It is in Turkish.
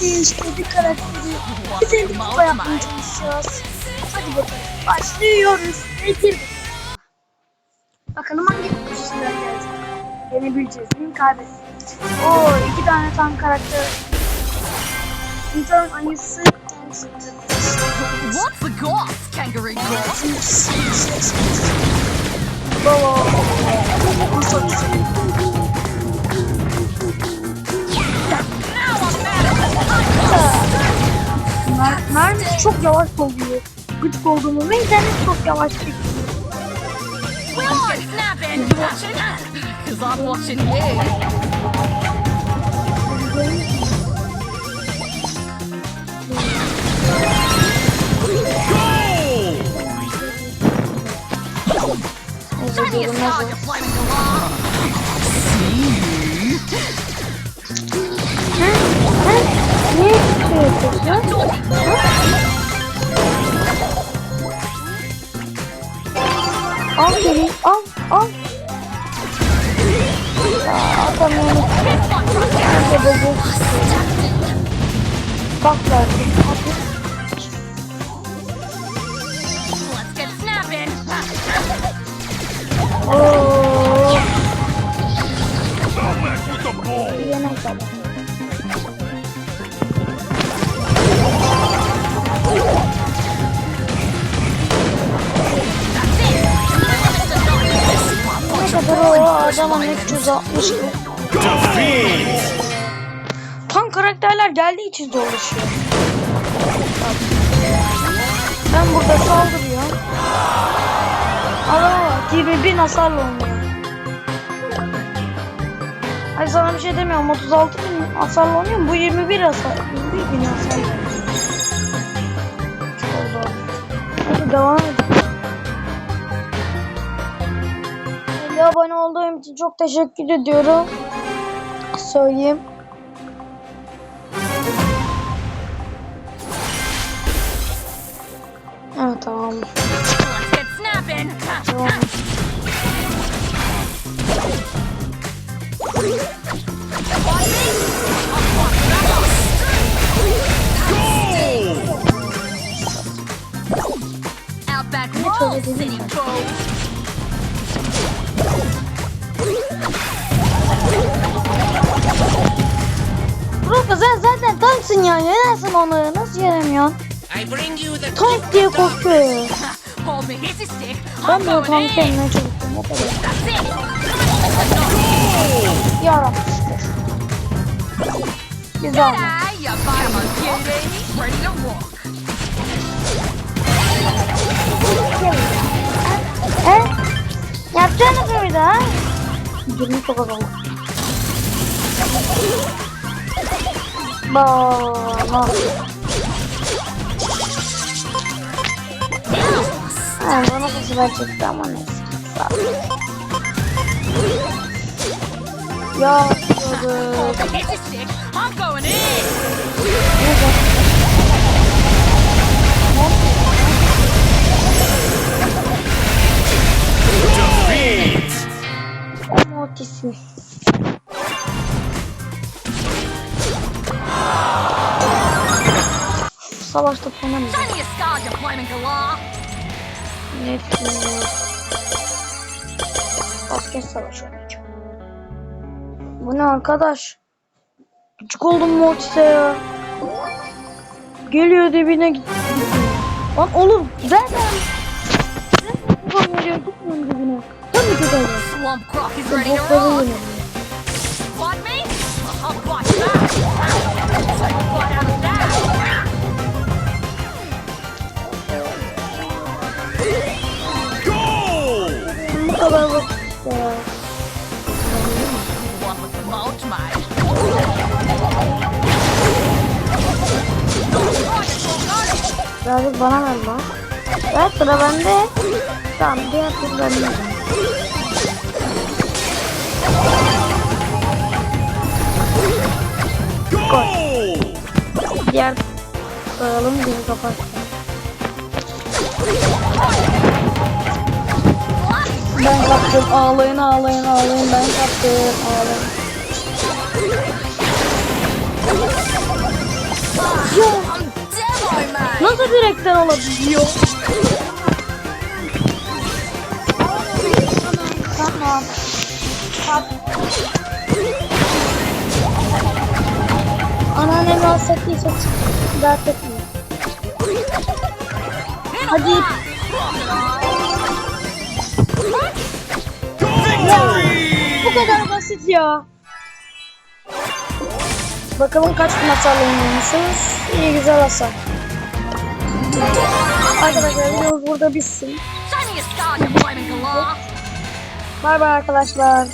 Değiştirdi karakteri. Biz de kupa yapmaya. Hadi bakalım. Başlıyoruz. Nedir? Bakalım hangi kuşlar gelecek. Yenebileceğiz mi? Kaybedeceğiz. Oo iki tane tam karakter. Bir tane ayısı. What's the ghost, kangaroo ghost? Baba. Now çok yavaş oluyor. Gıcık olduğumuz ve internet çok yavaş çekiyor. We're on snapping. Watching Because yapıyorsun? Al al. Aa, Atamıyorum. Nerede bebek? Bak verdim. Adamın 360 Tam karakterler geldiği için zorlaşıyor. Ben burada saldırıyorum. Adama bak 21 hasarla oynuyor. Ay sana bir şey demiyorum 36 bin hasarla oynuyorum bu 21 hasar. 21 bin hasarla oynuyor. Çok zor. Hadi devam edelim. 50 abone olduğum için çok teşekkür ediyorum. Söyleyeyim. Evet tamam. Tamam. Tanksın ya. Yenersin onu. Nasıl yenemiyorsun? I bring you the Tank diye korkuyor. Ben de o tank in. yenmeye çalıştım. O kadar. Yarabbim. Güzel. He? Yapacağınız mıydı ha? Girme çok az oldu. Bana. Ha, bana da sıra çıktı ama neyse. Sağ ol. Ya. I'm going in. Savaşta falan mı? Show me a scar, you flaming galah. Net. Basket savaşı oynayacağım. Bu ne arkadaş? Küçük oldum Mortis'e ya. Geliyor dibine git. Lan oğlum zaten. Ben buradan geliyor gitmiyorum dibine. Tabii ki de. Swamp Croc is Mulch, mate. Birazcık bana ver lan. Evet sıra bende. Tamam diğer tur bende. Koy. Diğer koyalım gibi kapat. Ben kaptım ağlayın ağlayın ağlayın ben kaptım ağlayın. Nasıl direkten olabiliyor? Tamam. Tamam. Anneannemi alsak diye çok dert etmiyor. Hadi. Ya, bu kadar basit ya. Bakalım kaç hasarla oynuyormuşuz. İyi güzel hasar. Arkadaşlar videomuz burada bitsin. Bay bay arkadaşlar.